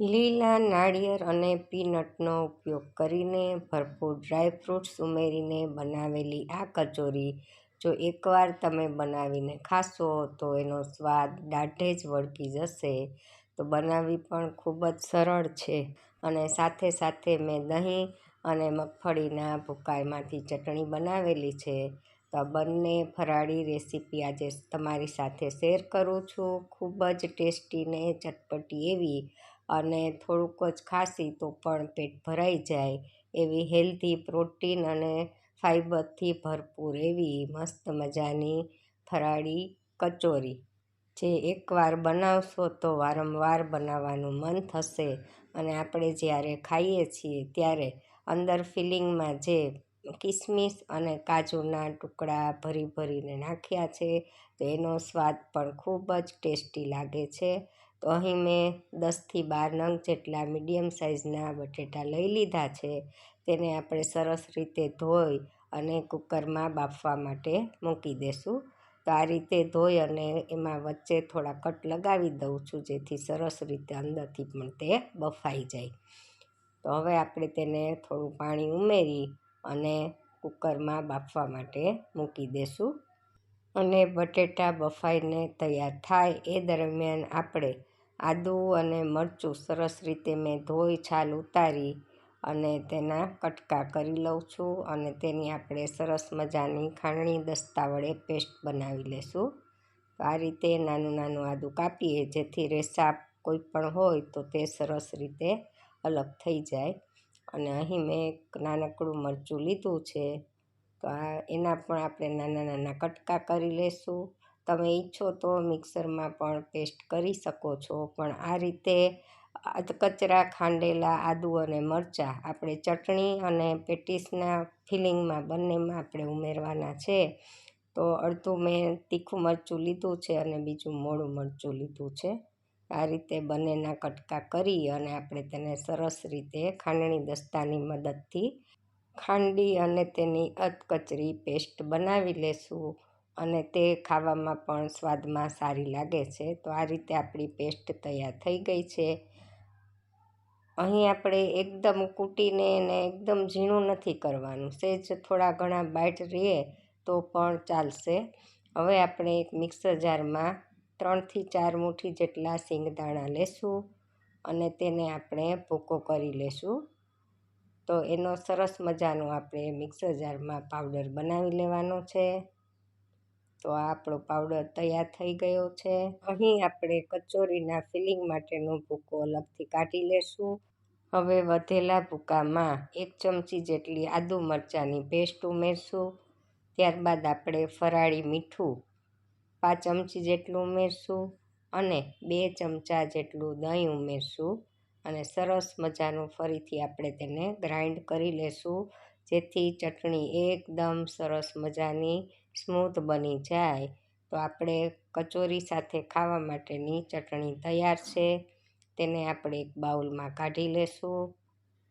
લીલા, નાળિયેર અને પીનટનો ઉપયોગ કરીને ભરપૂર ડ્રાયફ્રૂટ્સ ઉમેરીને બનાવેલી આ કચોરી જો એકવાર તમે બનાવીને ખાશો તો એનો સ્વાદ દાઢે જ વળગી જશે. તો બનાવવી પણ ખૂબ જ સરળ છે અને સાથે સાથે મેં દહીં અને મગફળીના ભૂકાઈમાંથી ચટણી બનાવેલી છે. તો બંને ફરાળી રેસીપી આજે તમારી સાથે શેર કરું છું. ખૂબ જ ટેસ્ટી ને ચટપટી એવી અને થોડુંક જ ખાશી તો પણ પેટ ભરાઈ જાય એવી હેલ્ધી પ્રોટીન અને ફાઇબરથી ભરપૂર એવી મસ્ત મજાની ફરાળી કચોરી. જે એકવાર બનાવશો તો વારંવાર બનાવવાનું મન થશે અને આપણે જ્યારે ખાઈએ છીએ ત્યારે અંદર ફિલિંગમાં જે કિસમિસ અને કાજુના ટુકડા ભરી ભરીને નાખ્યા છે, તો એનો સ્વાદ પણ ખૂબ જ ટેસ્ટી લાગે છે. તો અહીં મેં દસથી બાર નંગ જેટલા મીડિયમ સાઇઝના બટેટા લઈ લીધા છે. તેને આપણે સરસ રીતે ધોઈ અને કુકરમાં બાફવા માટે મૂકી દેશું. તો આ રીતે ધોઈ અને એમાં વચ્ચે થોડા કટ લગાવી દઉં છું, જેથી સરસ રીતે અંદરથી પણ તે બફાઈ જાય. તો હવે આપણે તેને થોડું પાણી ઉમેરી અને કુકરમાં બાફવા માટે મૂકી દેશું. અને બટેટા બફાઈને તૈયાર થાય એ દરમિયાન આપણે આદું અને મરચું સરસ રીતે મેં ધોઈ, છાલ ઉતારી અને તેના કટકા કરી લઉં છું અને તેની આપણે સરસ મજાની ખાંડણી દસ્તા વડે પેસ્ટ બનાવી લેશું. આ રીતે નાનું નાનું આદું કાપીએ, જેથી રેસા કોઈ પણ હોય તો તે સરસ રીતે અલગ થઈ જાય. અને અહીં મેં એક નાનકડું મરચું લીધું છે. તો આ એના પણ આપણે નાના નાના કટકા કરી લેશું. તમે ઈચ્છો તો મિક્સરમાં પણ પેસ્ટ કરી શકો છો. પણ આ રીતે કચરા, ખાંડેલા, આદુ અને મરચાં આપણે ચટણી અને પેટીસના ફિલિંગમાં બંનેમાં આપણે ઉમેરવાના છે. તો અડધું મેં તીખું મરચું લીધું છે અને બીજું મોડું મરચું લીધું છે. આ રીતે બંનેના કટકા કરી અને આપણે તેને સરસ રીતે ખાંડણી દસ્તાની મદદથી ખાંડી અને તેની અધકચરી પેસ્ટ બનાવી લેશું. અને તે ખાવામાં પણ સ્વાદમાં સારી લાગે છે. તો આ રીતે આપણી પેસ્ટ તૈયાર થઈ ગઈ છે. અહીં આપણે એકદમ કૂટીને એને એકદમ ઝીણું નથી કરવાનું. સહેજ થોડા ઘણા બાઇટ રહે તો પણ ચાલશે. હવે આપણે એક મિક્સર જારમાં ત્રણથી ચાર મુઠ્ઠી જેટલા સિંગદાણા લેશું અને તેને આપણે ભૂકો કરી લેશું. તો એનો સરસ મજાનો આપણે મિક્સર જારમાં પાવડર બનાવી લેવાનો છે. તો આપણો પાવડર તૈયાર થઈ ગયો છે. અહીં આપણે કચોરીના ફિલિંગ માટેનો ભૂકો અલગથી કાઢી લેશું. હવે વધેલા ભૂકામાં એક ચમચી જેટલી આદુ મરચાંની પેસ્ટ ઉમેરશું. ત્યારબાદ આપણે ફરાળી મીઠું પાંચ ચમચી જેટલું ઉમેરશું અને બે ચમચા જેટલું દહીં ઉમેરશું અને સરસ મજાનું ફરીથી આપણે તેને ગ્રાઇન્ડ કરી લેશું. જેથી ચટણી એકદમ સરસ મજાની સ્મૂથ બની જાય, તો આપણે કચોરી સાથે ખાવા માટેની ચટણી તૈયાર છે. તેને આપણે એક બાઉલમાં કાઢી લેશું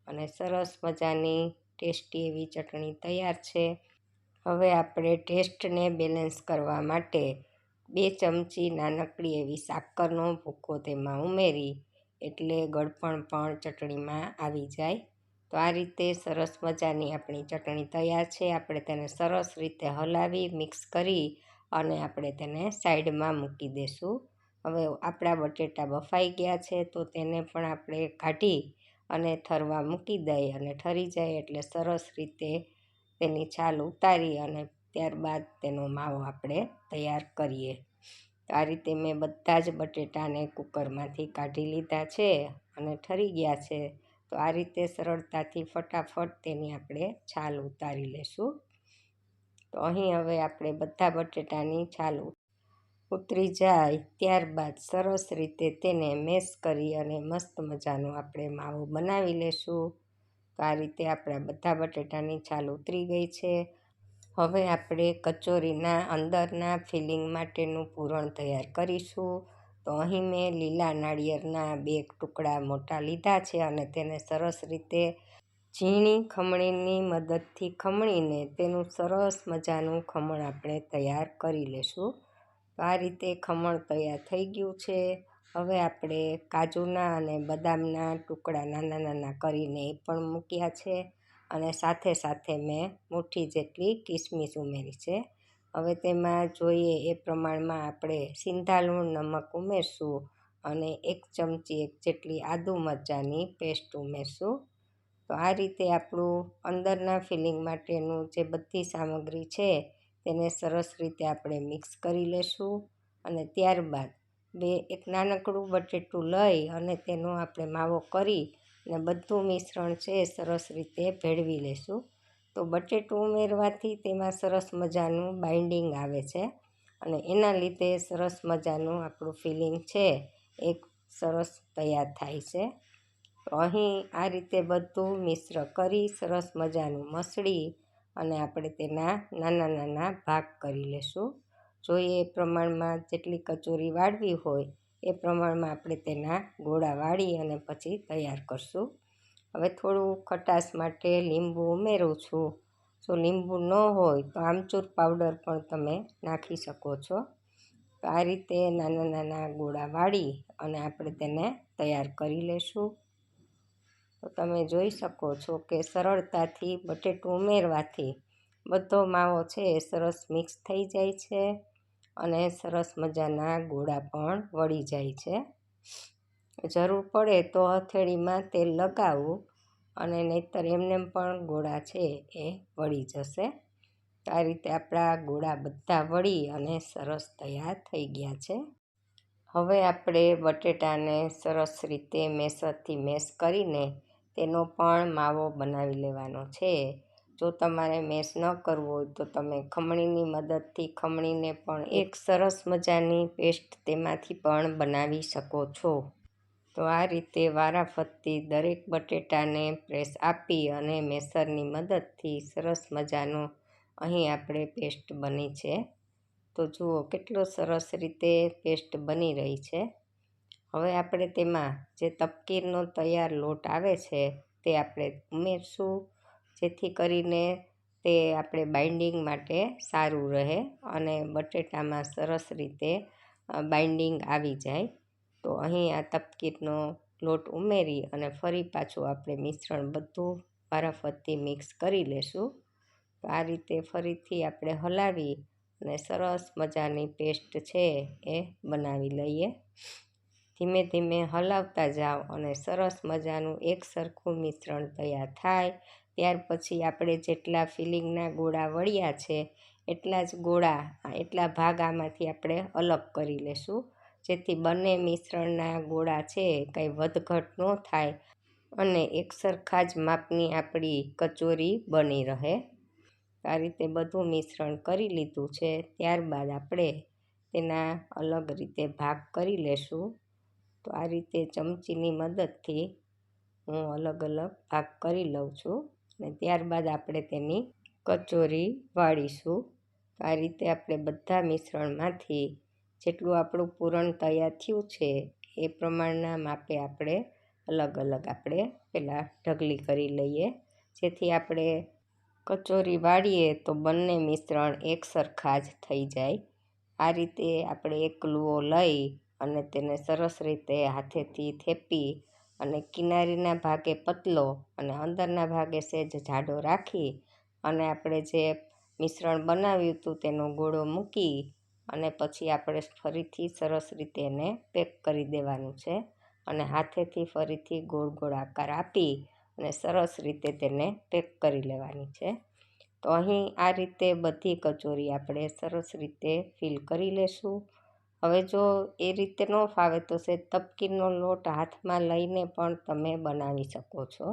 અને સરસ મજાની ટેસ્ટી એવી ચટણી તૈયાર છે. હવે આપણે ટેસ્ટને બેલેન્સ કરવા માટે બે ચમચી નાનકડી એવી સાકરનો ભૂકો તેમાં ઉમેરી, એટલે ગળપણ પણ ચટણીમાં આવી જાય. તો આ રીતે સરસ મજાની આપણી ચટણી તૈયાર છે. આપણે તેને સરસ રીતે હલાવી, મિક્સ કરી અને આપણે તેને સાઈડમાં મૂકી દઈશું હવે આપણા બટેટા બફાઈ ગયા છે તો તેને પણ આપણે કાઢી અને ઠરવા મૂકી દઈ અને ઠરી જાય એટલે સરસ રીતે તેની છાલ ઉતારી અને ત્યારબાદ તેનો માવો આપણે તૈયાર કરીએ. આ રીતે મેં બધા જ બટેટાને કુકરમાંથી કાઢી લીધા છે અને ઠરી ગયા છે. તો આ રીતે સરળતાથી ફટાફટ તેની આપણે છાલ ઉતારી લેશું. તો અહીં હવે આપણે બધા બટેટાની છાલ ઉતરી જાય ત્યારબાદ સરસ રીતે તેને મેશ કરી અને મસ્ત મજાનો આપણે માવો બનાવી લેશું. તો આ રીતે આપણા બધા બટેટાની છાલ ઉતરી ગઈ છે. હવે આપણે કચોરીના અંદરના ફિલિંગ માટેનું પૂરણ તૈયાર કરીશું. તો અહીં મેં લીલા નાળિયેરના બે ટુકડા મોટા લીધા છે અને તેને સરસ રીતે ઝીણી ખમણીની મદદથી ખમણીને તેનું સરસ મજાનું ખમણ આપણે તૈયાર કરી લેશું. તો આ રીતે ખમણ તૈયાર થઈ ગયું છે. હવે આપણે કાજુના અને બદામના ટુકડા નાના નાના કરીને એ પણ મૂક્યા છે અને સાથે સાથે મેં મુઠ્ઠી જેટલી કિસમિસ ઉમેરી છે. હવે તેમાં જોઈએ એ પ્રમાણમાં આપણે સિંધાલુણ નમક ઉમેરશું અને એક ચમચી એક જેટલી આદુ મરચાંની પેસ્ટ ઉમેરશું. તો આ રીતે આપણું અંદરના ફિલિંગ માટેનું જે બધી સામગ્રી છે તેને સરસ રીતે આપણે મિક્સ કરી લેશું અને ત્યારબાદ બે એક નાનકડું બટેટું લઈ અને તેનો આપણે માવો કરી અને બધું મિશ્રણ છે સરસ રીતે ભેળવી લેશું. તો બટેટું ઉમેરવાથી તેમાં સરસ મજાનું બાઇન્ડિંગ આવે છે અને એના લીધે સરસ મજાનું આપણું ફિલિંગ છે એક સરસ તૈયાર થાય છે. તો અહીં આ રીતે બધું મિશ્ર કરી સરસ મજાનું મસળી અને આપણે તેના નાના નાના ભાગ કરી લેશું. જોઈએ એ પ્રમાણમાં જેટલી કચોરી વાળવી હોય એ પ્રમાણમાં આપણે તેના ગોળા વાળી અને પછી તૈયાર કરશું. હવે થોડું ખટાશ માટે લીંબુ ઉમેરું છું. જો લીંબુ ન હોય તો આમચૂર પાવડર પણ તમે નાખી શકો છો. તો આ રીતે નાના નાના ગોળા વાળી અને આપણે તેને તૈયાર કરી લેશું. તો તમે જોઈ શકો છો કે સરળતાથી બટેટું ઉમેરવાથી બધો માવો છે એ સરસ મિક્સ થઈ જાય છે અને સરસ મજાના ગોળા પણ વળી જાય છે. જરૂર પડે તો હથેળીમાં તેલ લગાવવું અને નહીંતર એમને પણ ગોળા છે એ વળી જશે. આ રીતે આપણા ગોળા બધા વળી અને સરસ તૈયાર થઈ ગયા છે. હવે આપણે બટેટાને સરસ રીતે મેસરથી મેસ કરીને તેનો પણ માવો બનાવી લેવાનો છે. જો તમારે મેસ ન કરવો હોય તો તમે ખમણીની મદદથી ખમણીને પણ એક સરસ મજાની પેસ્ટ તેમાંથી પણ બનાવી શકો છો. તો આ રીતે વારાફરતી દરેક બટેટાને પ્રેસ આપી અને મેસરની મદદથી સરસ મજાનો અહીં આપણે પેસ્ટ બની છે. તો જુઓ કેટલો સરસ રીતે પેસ્ટ બની રહી છે. હવે આપણે તેમાં જે તપકીરનો તૈયાર લોટ આવે છે તે આપણે ઉમેરશું, જેથી કરીને તે આપણે બાઇન્ડિંગ માટે સારું રહે અને બટેટામાં સરસ રીતે બાઇન્ડિંગ આવી જાય. તો અહીં આ તપકીરનો લોટ ઉમેરી અને ફરી પાછું આપણે મિશ્રણ બધું વારાફરતી મિક્સ કરી લેશું. તો આ રીતે ફરીથી આપણે હલાવી અને સરસ મજાની પેસ્ટ છે એ બનાવી લઈએ. ધીમે ધીમે હલાવતા જાઓ અને સરસ મજાનું એક સરખું મિશ્રણ તૈયાર થાય. ત્યાર પછી આપણે જેટલા ફિલિંગના ગોળા વળ્યા છે, એટલા જ ગોળા એટલા ભાગ આમાંથી આપણે અલગ કરી લેશું. જેથી બંને મિશ્રણના ગોળા છે, કંઈ વધઘટ ન થાય અને એક સરખા જ માપની આપણી કચોરી બની રહે. આ રીતે બધું મિશ્રણ કરી લીધું છે, ત્યારબાદ આપણે તેના અલગ રીતે ભાગ કરી લેશું. તો આ રીતે ચમચીની મદદથી હું અલગ અલગ ભાગ કરી લઉં છું અને ત્યારબાદ આપણે તેની કચોરી વાળીશું. આ રીતે આપણે બધા મિશ્રણમાંથી જેટલું આપણું પૂરણ તૈયાર થયું છે, એ પ્રમાણના માપે આપણે અલગ અલગ આપણે પહેલાં ઢગલી કરી લઈએ. જેથી આપણે કચોરી વાળીએ તો બંને મિશ્રણ એક સરખા જ થઈ જાય. આ રીતે આપણે એક લુઓ લઈ અને તેને સરસ રીતે હાથેથી થેપી અને કિનારીના ભાગે પતલો અને અંદરના ભાગે સહેજ જાડો રાખી અને આપણે જે મિશ્રણ બનાવ્યું હતું તેનો ગોળો મૂકી અને પછી આપણે ફરીથી સરસ રીતે એને પેક કરી દેવાનું છે. અને હાથેથી ફરીથી ગોળ ગોળ આકાર આપી અને સરસ રીતે તેને પેક કરી લેવાની છે. તો અહીં આ રીતે બધી કચોરી આપણે સરસ રીતે ફિલ કરી લેશું. હવે જો એ રીતે ન ફાવે તો સે તપકીરનો લોટ હાથમાં લઈને પણ તમે બનાવી શકો છો.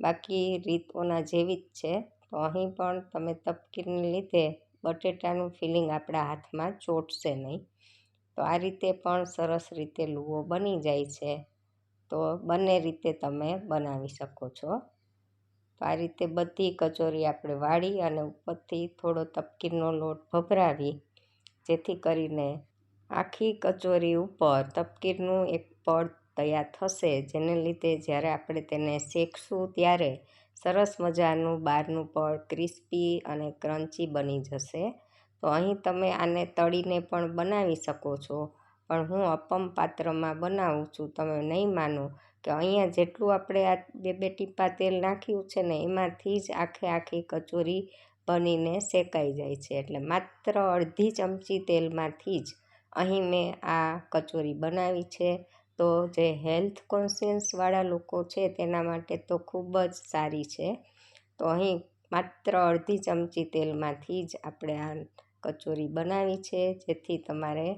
બાકી રીતોના જેવી જ છે. તો અહીં પણ તમે તપકીરને લીધે બટેટાનું ફિલિંગ આપણા હાથમાં ચોટશે નહીં. તો આ રીતે પણ સરસ રીતે લુઓ બની જાય છે. તો બંને રીતે તમે બનાવી શકો છો. તો આ રીતે બધી કચોરી આપણે વાળી અને ઉપરથી થોડો તપકીરનો લોટ ભભરાવી, જેથી કરીને આખી કચોરી ઉપર તપકીરનું એક પડ તૈયાર થશે, જેને લીધે જ્યારે આપણે તેને શેકશું ત્યારે સરસ મજાનું બહારનું પડ ક્રિસ્પી અને ક્રન્ચી બની જશે. તો અહીં તમે આને તળીને પણ બનાવી શકો છો. પણ હું અપમ પાત્રમાં બનાવું છું, તમે નહીં માનો કે અહીંયા જેટલું આપણે આ બે બે ટીપા તેલ નાખ્યું છે ને, એમાંથી જ આખે આખી કચોરી બનીને શેકાઈ જાય છે. એટલે માત્ર અડધી ચમચી તેલમાંથી જ અહીં મેં આ કચોરી બનાવી છે. તો જે હેલ્થ કોન્શિયસવાળા લોકો છે તેના માટે તો ખૂબ જ સારી છે. તો અહીં માત્ર અડધી ચમચી તેલમાંથી જ આપણે આ કચોરી બનાવી છે, જેથી તમારે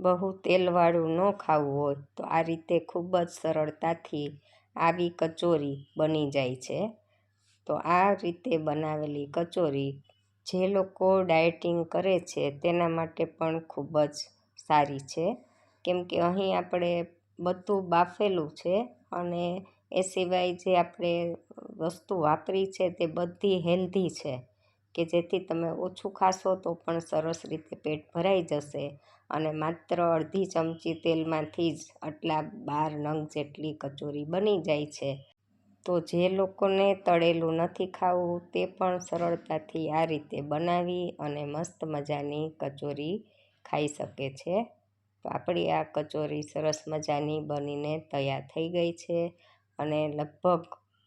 બહુ તેલવાળું ન ખાવું હોય. તો આ રીતે ખૂબ જ સરળતાથી આવી કચોરી બની જાય છે. તો આ રીતે બનાવેલી કચોરી જે લોકો ડાયટિંગ કરે છે તેના માટે પણ ખૂબ જ સારી છે. કેમ કે અહીં આપણે બધું બાફેલું છે અને એ સિવાય જે આપણે વસ્તુ વાપરી છે તે બધી હેલ્ધી છે કે જેથી તમે ઓછું ખાશો તો પણ સરસ રીતે પેટ ભરાઈ જશે અને માત્ર અડધી ચમચી તેલમાંથી જ આટલા બાર નંગ જેટલી કચોરી બની જાય છે. તો જે લોકોને તળેલું નથી ખાવું તે પણ સરળતાથી આ રીતે બનાવી અને મસ્ત મજાની કચોરી ખાઈ શકે છે. તો આપણી આ કચોરી સરસ મજાની બનીને તૈયાર થઈ ગઈ છે અને લગભગ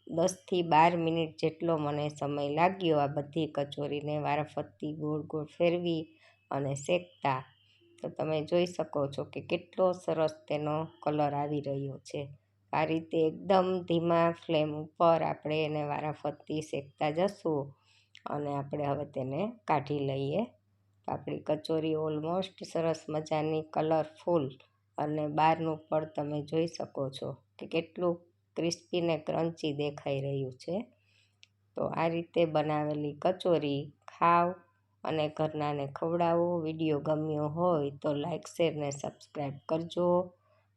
દસથી બાર મિનિટ જેટલો મને સમય લાગ્યો આ બધી કચોરીને વારાફરતી ગોળ ગોળ ફેરવી અને શેકતા. તો તમે જોઈ શકો છો કે કેટલો સરસ તેનો કલર આવી રહ્યો છે. આ રીતે એકદમ ધીમા ફ્લેમ ઉપર આપણે એને વારાફરતી શેકતા જશું અને આપણે હવે તેને કાઢી લઈએ. આપણી કચોરી ઓલમોસ્ટ સરસ મજાની કલરફુલ અને બહારનું પણ તમે જોઈ શકો છો કે કેટલું ક્રિસ્પી ને ક્રન્ચી દેખાઈ રહ્યું છે. તો આ રીતે બનાવેલી કચોરી ખાવ અને ઘરનાને ખવડાવો. વીડિયો ગમ્યો હોય તો લાઇક શેર ને સબસ્ક્રાઈબ કરજો.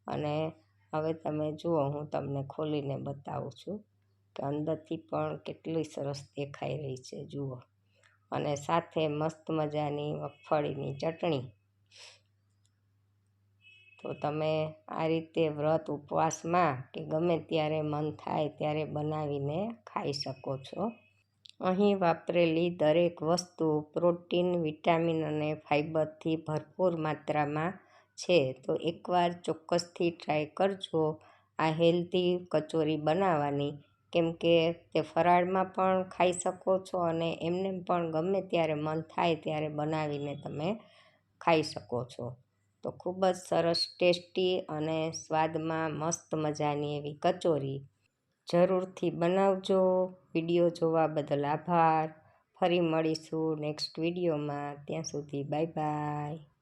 અને હવે તમે જુઓ, હું તમને ખોલીને બતાવું છું કે અંદરથી પણ કેટલી સરસ દેખાઈ રહી છે. જુઓ. અને સાથે મસ્ત મજાની મગફળીની ચટણી. તો તમે આ રીતે વ્રત ઉપવાસમાં કે ગમે ત્યારે મન થાય ત્યારે બનાવીને ખાઈ શકો છો. અહીં વાપરેલી દરેક વસ્તુ પ્રોટીન, વિટામિન અને ફાઇબરથી ભરપૂર માત્રામાં છે. તો એકવાર ચોક્કસથી ટ્રાય કરજો. આ હેલ્ધી કચોરી બનાવવાની કેમ કે તે ફરાળમાં પણ ખાઈ શકો છો અને એમને પણ ગમે ત્યારે મન થાય ત્યારે બનાવીને તમે ખાઈ શકો છો. તો ખૂબ જ સરસ, ટેસ્ટી અને સ્વાદમાં મસ્ત મજાની એવી કચોરી જરૂરથી બનાવજો. વીડિયો જોવા બદલ આભાર. ફરી મળીશું નેક્સ્ટ વિડીયોમાં. ત્યાં સુધી બાય બાય.